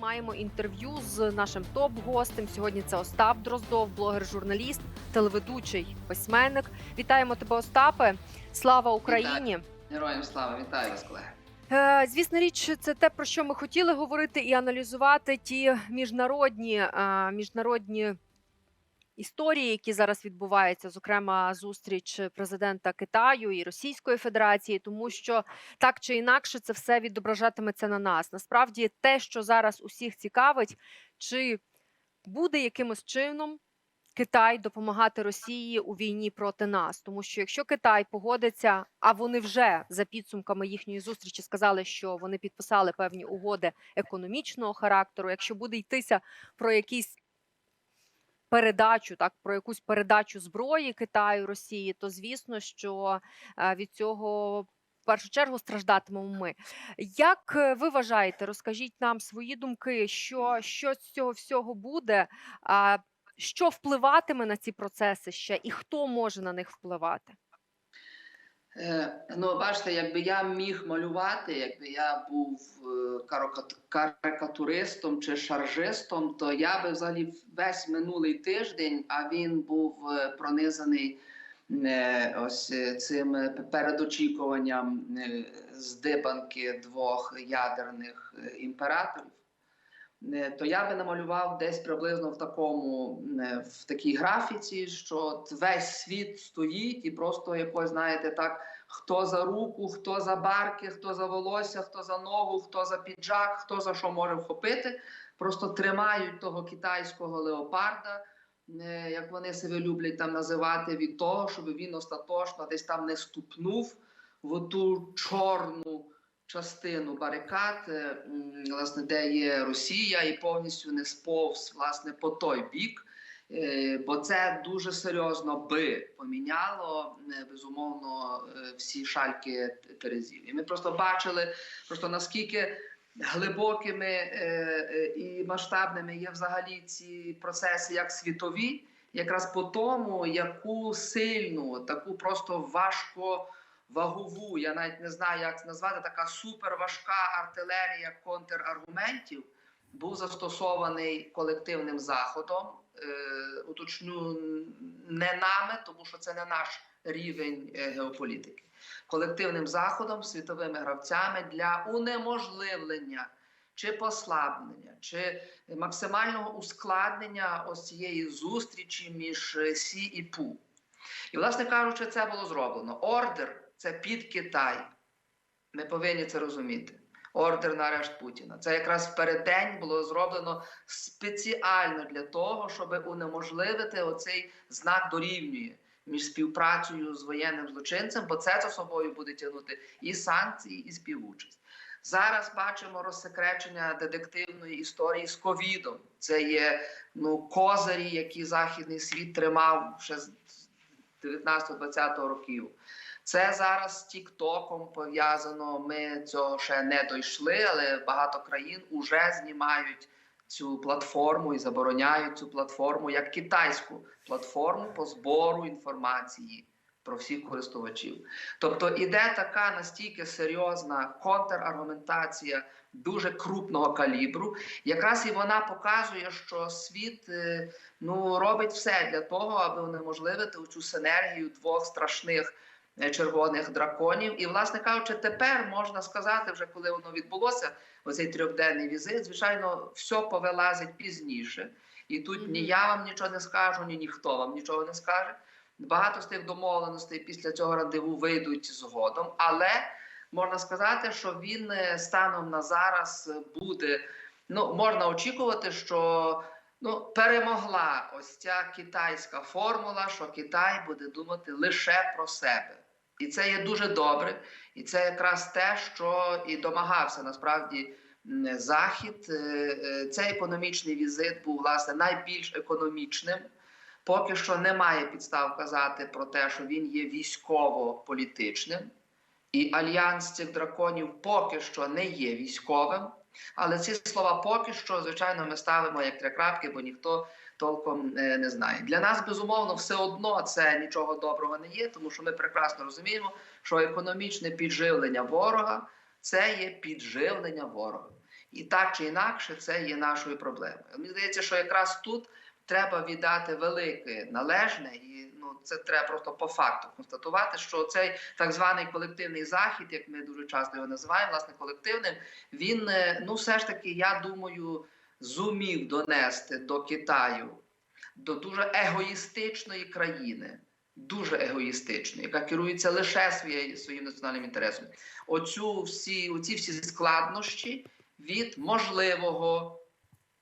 маємо інтерв'ю з нашим топ-гостем. Сьогодні це Остап Дроздов, блогер-журналіст, телеведучий, письменник. Вітаємо тебе, Остапе! Слава Україні! Героям слава, вітаю вас, колеги. Е, Звісно, річ, це те, про що ми хотіли говорити і аналізувати ті міжнародні, е, міжнародні історії, які зараз відбуваються, зокрема зустріч президента Китаю і Російської Федерації, тому що так чи інакше це все відображатиметься на нас. Насправді, те, що зараз усіх цікавить, чи буде якимось чином. Китай допомагати Росії у війні проти нас, тому що якщо Китай погодиться, а вони вже за підсумками їхньої зустрічі сказали, що вони підписали певні угоди економічного характеру. Якщо буде йтися про якісь передачу, так про якусь передачу зброї Китаю Росії, то звісно, що е, від цього. В першу чергу страждатимемо ми. Як е, ви вважаєте, розкажіть нам свої думки, що, що з цього всього буде? А, що впливатиме на ці процеси ще, і хто може на них впливати? Е, ну, бачите, якби я міг малювати, якби я був е, карикатуристом чи шаржистом, то я би взагалі весь минулий тиждень, а він був е, пронизаний ось цим передочікуванням здибанки двох ядерних імператорів. Е, То я би намалював десь приблизно в такому е, в такій графіці, що весь світ стоїть і просто якось, знаєте, так хто за руку, хто за барки, хто за волосся, хто за ногу, хто за піджак, хто за що може вхопити. Просто тримають того китайського леопарда, е, як вони себе люблять там називати, від того, щоб він остаточно десь там не ступнув в ту чорну частину барикад, е, власне, де є Росія, і повністю не сповз власне по той бік. Е, Бо це дуже серйозно би поміняло е, безумовно всі шальки Терезів. І ми просто бачили, просто наскільки глибокими і масштабними є взагалі ці процеси як світові, якраз по тому, яку сильну, таку просто важко вагову, я навіть не знаю, як це назвати, така суперважка артилерія контраргументів був застосований колективним заходом. Е, уточню не нами, тому що це не наш рівень е, геополітики. Колективним заходом, світовими гравцями для унеможливлення чи послаблення, чи максимального ускладнення ось цієї зустрічі між е, Сі і Пу. І, власне кажучи, це було зроблено. Ордер це під Китай. Ми повинні це розуміти. Ордер на арешт Путіна. Це якраз в переддень було зроблено спеціально для того, щоб унеможливити оцей знак дорівнює між співпрацею з воєнним злочинцем, бо це за собою буде тягнути і санкції, і співучасть. Зараз бачимо розсекречення детективної історії з ковідом. Це є ну, козирі, які західний світ тримав ще з 19-20 років. Це зараз з Тіктоком пов'язано. Ми цього ще не дійшли, але багато країн вже знімають цю платформу і забороняють цю платформу як китайську платформу по збору інформації про всіх користувачів. Тобто іде така настільки серйозна контраргументація дуже крупного калібру, якраз і вона показує, що світ е, ну робить все для того, аби унеможливити цю синергію двох страшних червоних драконів. І, власне кажучи, тепер можна сказати, вже коли воно відбулося, оцей трьохденний візит, звичайно, все повилазить пізніше. І тут ні я вам нічого не скажу, ні ніхто вам нічого не скаже. Багато з тих домовленостей після цього рандеву вийдуть згодом, але можна сказати, що він е, станом на зараз буде. Ну, можна очікувати, що ну, перемогла ось ця китайська формула, що Китай буде думати лише про себе. І це є дуже добре. І це якраз те, що і домагався насправді Захід. Е, е, Цей економічний візит був власне найбільш економічним. Поки що немає підстав казати про те, що він є військово-політичним, і альянс цих драконів поки що не є військовим. Але ці слова поки що, звичайно, ми ставимо як три крапки, бо ніхто толком е, не знає. Для нас, безумовно, все одно це нічого доброго не є, тому що ми прекрасно розуміємо, що економічне підживлення ворога це є підживлення ворога. І так чи інакше, це є нашою проблемою. Мені здається, що якраз тут треба віддати велике належне, і ну це треба просто по факту констатувати, що цей так званий колективний захід, як ми дуже часто його називаємо, власне, колективним, він е, ну все ж таки, я думаю, зумів донести до Китаю, до дуже егоїстичної країни. Дуже егоїстичної, яка керується лише своєю своїм національним інтересом. Оцю всі, оці всі складнощі від можливого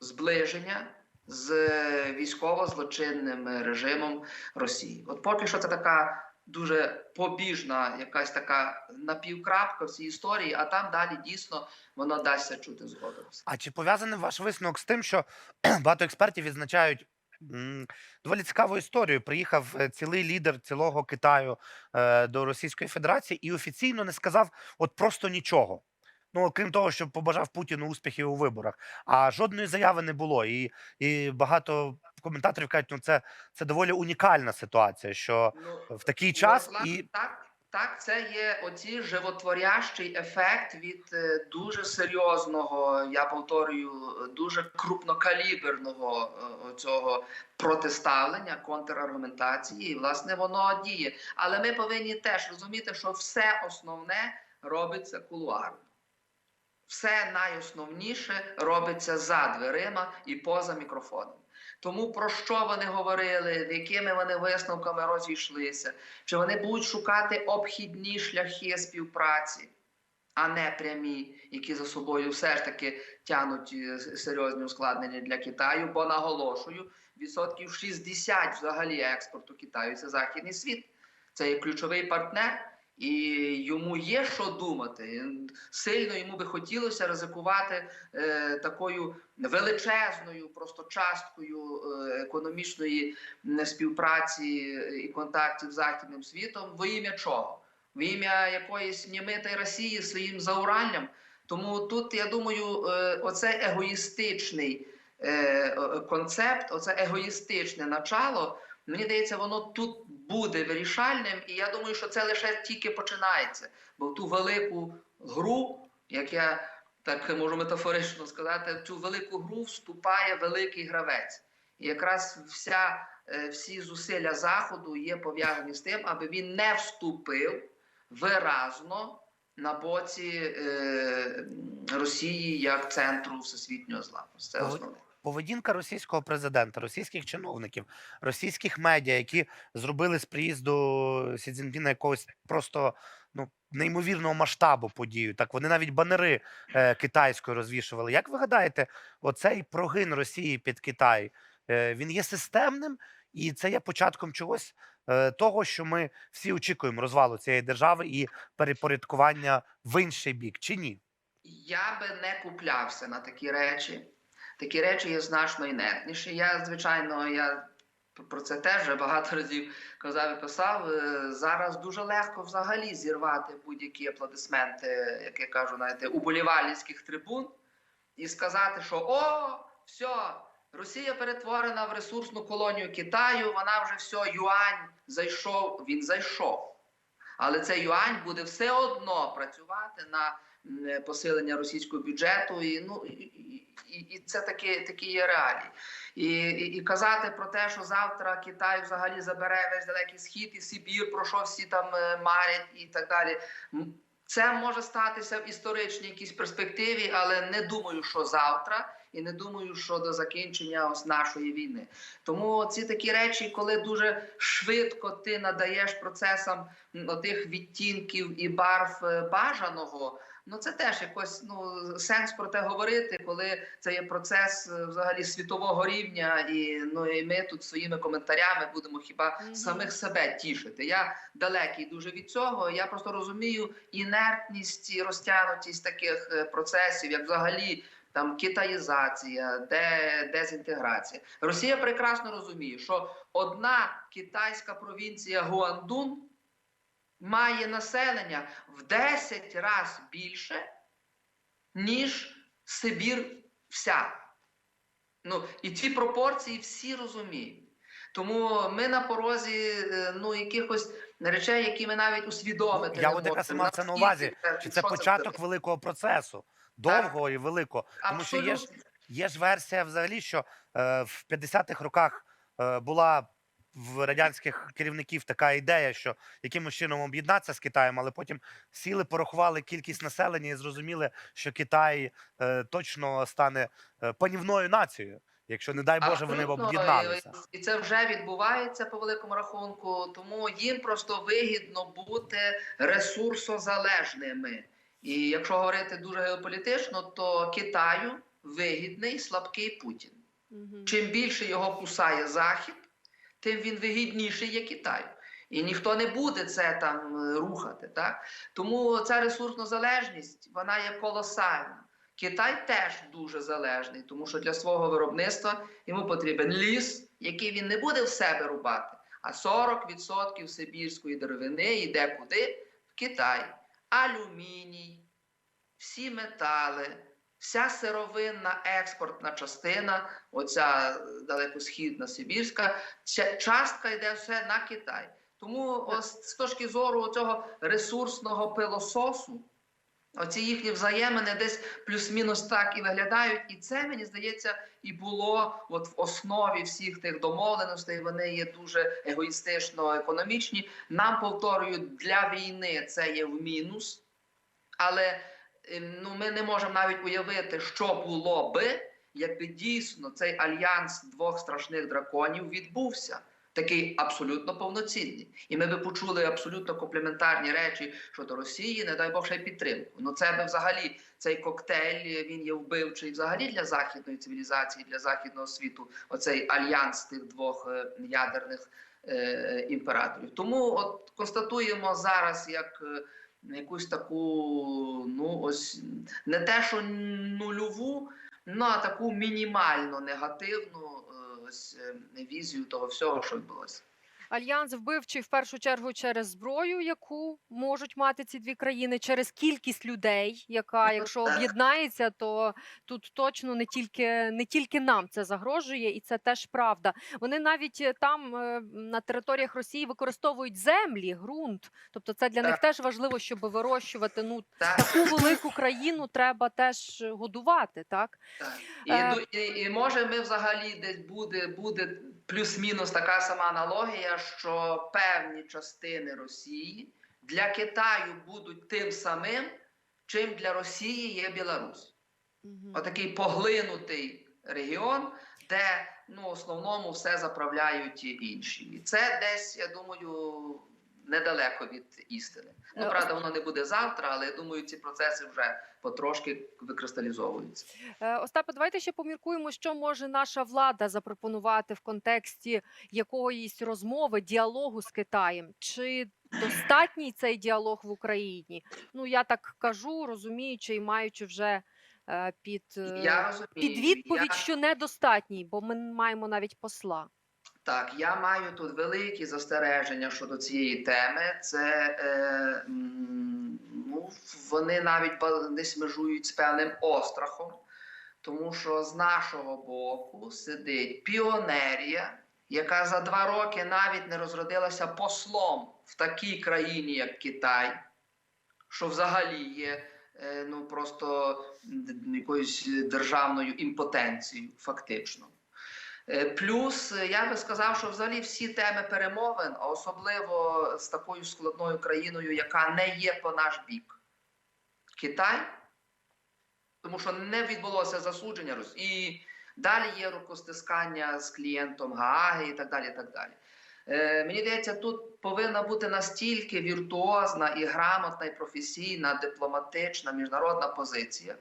зближення з військово-злочинним режимом Росії. От поки що це така дуже побіжна, якась така напівкрапка в цій історії, а там далі дійсно воно дасться чути згодом. А чи пов'язаний ваш висновок з тим, що багато експертів відзначають доволі цікаву історію? Приїхав е, цілий лідер цілого Китаю е, до Російської Федерації і офіційно не сказав от просто нічого. Ну, крім того, що побажав Путіну успіхів у виборах, а жодної заяви не було. І, і багато коментаторів кажуть, ну це, це доволі унікальна ситуація, що Ну, в такий Ну, час власне, і так, так, це є оці животворящий ефект від е, дуже серйозного, я повторюю, дуже крупнокаліберного е, цього протиставлення, контраргументації. І власне воно діє. Але ми повинні теж розуміти, що все основне робиться кулуарно. Все найосновніше робиться за дверима і поза мікрофоном. Тому про що вони говорили, якими вони висновками розійшлися, чи вони будуть шукати обхідні шляхи співпраці, а не прямі, які за собою все ж таки тянуть е, серйозні ускладнення для Китаю, бо наголошую, відсотків 60 взагалі експорту Китаю це західний світ. Це є ключовий партнер, і йому є що думати. Сильно йому би хотілося ризикувати е, такою величезною просто часткою е, економічної співпраці і контактів з західним світом. Во ім'я чого? В ім'я якоїсь німитої Росії своїм заураллям. Тому тут я думаю, е, оцей егоїстичний е, концепт, оце егоїстичне начало. Мені здається, воно тут буде вирішальним, і я думаю, що це лише тільки починається. Бо в ту велику гру, як я так можу метафорично сказати, в цю велику гру вступає великий гравець. І якраз вся, е, всі зусилля Заходу є пов'язані з тим, аби він не вступив виразно на боці е, Росії як центру всесвітнього зла. Це основне. Поведінка російського президента, російських чиновників, російських медіа, які зробили з приїзду Сі Цзіньпіна якогось просто ну неймовірного масштабу подію. Так вони навіть банери е, китайською розвішували. Як ви гадаєте, оцей прогин Росії під Китай е, він є системним, і це є початком чогось е, того, що ми всі очікуємо розвалу цієї держави і перепорядкування в інший бік, чи ні? Я би не куплявся на такі речі. Такі речі є значно інертніші. Я, звичайно, я про це теж багато разів казав і писав. Е, Зараз дуже легко взагалі зірвати будь-які аплодисменти, як я кажу, знаєте, уболівальницьких трибун, і сказати, що о, все, Росія перетворена в ресурсну колонію Китаю, вона вже все, юань зайшов, він зайшов. Але цей юань буде все одно працювати на посилення російського бюджету, і ну і, і, і- це такі, такі є реалії. І, і, і казати про те, що завтра Китай взагалі забере весь далекий схід і Сибір, про що всі там е, марять і так далі. Це може статися в історичній якійсь перспективі, але не думаю, що завтра, і не думаю, що до закінчення ось нашої війни. Тому ці такі речі, коли дуже швидко ти надаєш процесам тих відтінків і барв е, бажаного. Ну це теж якось ну сенс про те говорити, коли це є процес е, взагалі світового рівня, і ну і ми тут своїми коментарями будемо хіба Мгм. самих себе тішити. Я далекий дуже від цього. Я просто розумію інертність і розтягнутість таких е, процесів, як взагалі. Там китаїзація, де дезінтеграція. Росія прекрасно розуміє, що одна китайська провінція Гуандун має населення в 10 разів більше, ніж Сибір вся. Ну, і ці пропорції всі розуміють. Тому ми на порозі е, ну, якихось речей, які ми навіть усвідомити. Я от якраз мав це на увазі. це- Чи це початок буде? великого процесу? довго і велико. Тому що є ж Є ж версія взагалі, що е, в 50-х роках е, була в радянських керівників така ідея, що якимось чином об'єднатися з Китаєм, але потім сіли, порахували кількість населення і зрозуміли, що Китай е, точно стане е, панівною нацією, якщо, не дай Боже, вони б об'єдналися. І, це вже відбувається по великому рахунку. Тому їм просто вигідно бути ресурсозалежними. І якщо говорити дуже геополітично, то Китаю вигідний слабкий Путін. Мгм. Чим більше його кусає Захід, тим він вигідніший є Китаю. І ніхто не буде це там е, рухати. Так? Тому ця ресурсна залежність вона є колосальна. Китай теж дуже залежний, тому що для свого виробництва йому потрібен ліс, який він не буде в себе рубати, а 40% сибірської деревини йде куди? В Китай. Алюміній, всі метали, вся сировинна експортна частина, оця е, далекосхідна Сибірська, частка йде все на Китай. Тому ось з точки зору цього ресурсного пилососу, оці їхні взаємини десь плюс-мінус так і виглядають. І це, мені здається, і було от в основі всіх тих домовленостей. Вони є дуже егоїстично економічні. Нам повторюю, для війни це є в мінус. Але ну, ми не можемо навіть уявити, що було би, якби дійсно цей альянс двох страшних драконів відбувся. Такий абсолютно повноцінний. І ми би почули абсолютно комплементарні речі щодо Росії, не дай Бог ще й підтримку. Ну це би взагалі цей коктейль він є вбивчий взагалі для західної цивілізації, для західного світу. Оцей альянс тих двох е, ядерних е, імператорів. Тому от констатуємо зараз як е, якусь таку, ну ось не те, що нульову, ну а таку мінімально негативну е, ось е, візію того всього, що відбулося. Альянс вбивчий в першу чергу через зброю, яку можуть мати ці дві країни, через кількість людей, яка, якщо об'єднається, то тут точно не тільки не тільки нам це загрожує, і це теж правда. Вони навіть е, там е, на територіях Росії використовують землі, ґрунт. Тобто, це для них теж важливо, щоб вирощувати. Ну Так, таку велику країну треба теж е, годувати, так так. І, Е, і, і може ми взагалі десь буде, буде плюс-мінус така сама аналогія, що певні частини Росії для Китаю будуть тим самим, чим для Росії є Білорусь. Угу. Отакий поглинутий регіон, де ну, основному все заправляють інші. І це десь, я думаю, недалеко від істини. Ну, Е, правда, воно не буде завтра, але я думаю, ці процеси вже потрошки викристалізовуються. Е, Остапе, давайте ще поміркуємо, що може наша влада запропонувати в контексті якоїсь розмови, діалогу з Китаєм. Чи достатній цей діалог в Україні? Ну я так кажу, розуміючи і маючи вже е, під, Я розумію. під відповідь, я... що недостатній, бо ми маємо навіть посла. Так, я маю тут великі застереження щодо цієї теми. Це е, ну, вони навіть ба- десь межують з певним острахом, тому що з нашого боку сидить піонерія, яка за два роки навіть не розродилася послом в такій країні, як Китай, що взагалі є е, ну, просто якоюсь державною імпотенцією, фактично. Е, Плюс е, я би сказав, що взагалі всі теми перемовин, а особливо з такою складною країною, яка не є по наш бік, Китай, тому що не відбулося засудження Росії, далі є рукостискання з клієнтом Гааги і так далі. І так далі. Е, мені здається, тут повинна бути настільки віртуозна і грамотна, і професійна, дипломатична міжнародна позиція,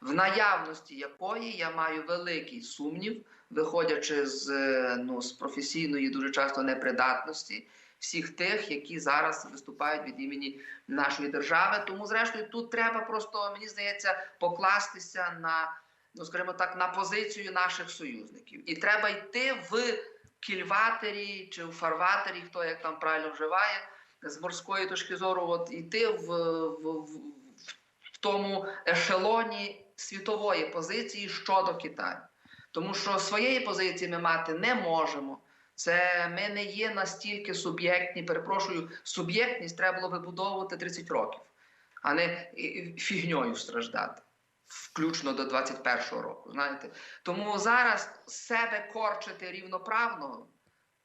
в наявності якої я маю великий сумнів, виходячи з, е, ну, з професійної дуже часто непридатності всіх тих, які зараз виступають від імені нашої держави. Тому, зрештою, тут треба просто, мені здається, покластися на, ну скажімо так, на позицію наших союзників. І треба йти в кільватері чи в фарватері, хто як там правильно вживає, з морської точки зору, от йти в, в, в, в тому ешелоні світової позиції щодо Китаю. Тому що своєї позиції ми мати не можемо. Це ми не є настільки суб'єктні. Перепрошую, суб'єктність треба було вибудовувати 30 років, а не фігньою страждати. включно до 21-го року. Знаєте, тому зараз себе корчити рівноправного.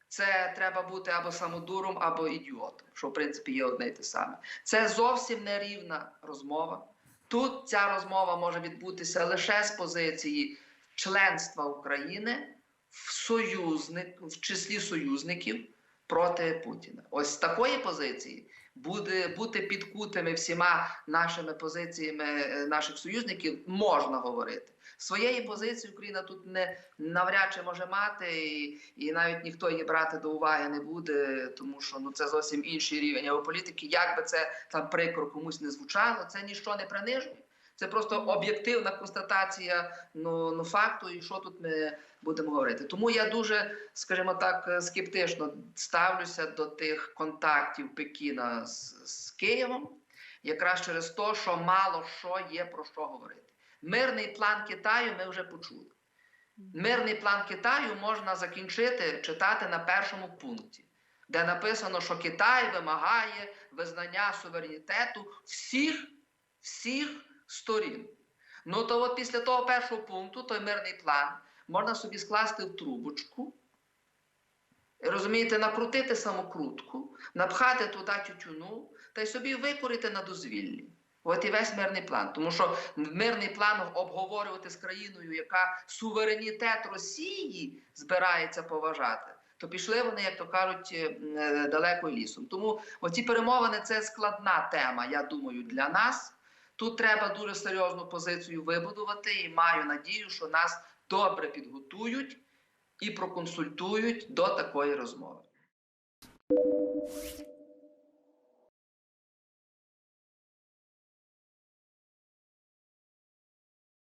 Це треба бути або самодуром, або ідіотом, що в принципі є одне й те саме. Це зовсім не рівна розмова. Тут ця розмова може відбутися лише з позиції членства України в союзник, в числі союзників проти Путіна. Ось з такої позиції буде бути підкутими всіма нашими позиціями е, наших союзників можна говорити. Своєї позиції Україна тут не навряд чи може мати, і, і навіть ніхто її брати до уваги не буде, тому що ну це зовсім інший рівень геополітики. Як би це там прикро комусь не звучало, це ніщо не принижує. Це просто об'єктивна констатація ну, ну факту, і що тут ми будемо говорити. Тому я дуже, скажімо так, е, скептично ставлюся до тих контактів Пекіна з, з Києвом, якраз через те, що мало що є про що говорити. Мирний план Китаю ми вже почули. Мирний план Китаю можна закінчити читати на першому пункті, де написано, що Китай вимагає визнання суверенітету всіх, всіх сторін. Ну то от після того першого пункту, той мирний план, можна собі скласти в трубочку, розумієте, накрутити самокрутку, напхати туди тютюну та й собі викурити на дозвіллі. От і весь мирний план. Тому що мирний план обговорювати з країною, яка суверенітет Росії збирається поважати, то пішли вони, як то кажуть, е, далеко лісом. Тому оці перемовини це складна тема, я думаю, для нас. Тут треба дуже серйозну позицію вибудувати, і маю надію, що нас добре підготують і проконсультують до такої розмови.